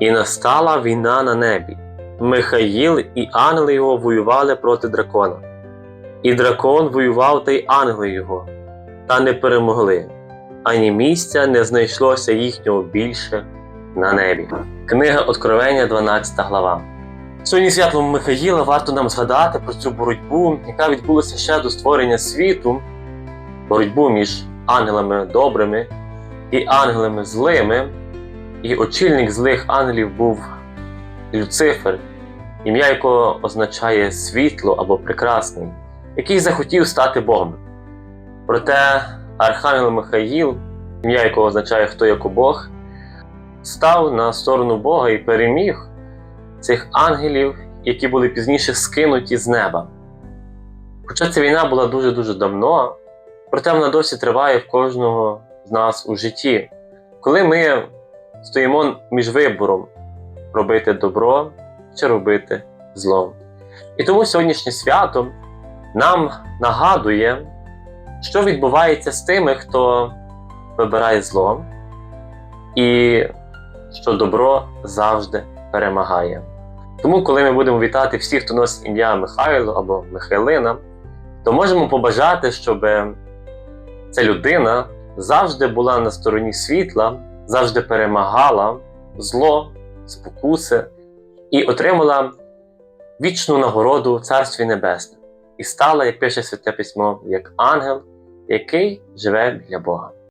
І настала війна на небі. Михаїл і ангели його воювали проти дракона. І дракон воював та й ангели його, та не перемогли, ані місця не знайшлося їхнього більше на небі. Книга Откровення, 12 глава. Сьогодні святлом Михаїла варто нам згадати про цю боротьбу, яка відбулася ще до створення світу, боротьбу між ангелами добрими і ангелами злими. І очільник злих ангелів був Люцифер, ім'я якого означає світло або прекрасний, який захотів стати Богом. Проте Архангел Михаїл, ім'я якого означає хто як Бог, став на сторону Бога і переміг цих ангелів, які були пізніше скинуті з неба. Хоча ця війна була дуже-дуже давно, проте вона досі триває в кожного з нас у житті. Коли ми стоїмо між вибором робити добро чи робити зло. І тому сьогоднішнє свято нам нагадує, що відбувається з тими, хто вибирає зло, і що добро завжди перемагає. Тому, коли ми будемо вітати всіх, хто носить ім'я Михайло або Михайлина, то можемо побажати, щоб ця людина завжди була на стороні світла, завжди перемагала зло, спокуси і отримала вічну нагороду Царстві Небесне і стала, як пише Святе Письмо, як ангел, який живе біля Бога.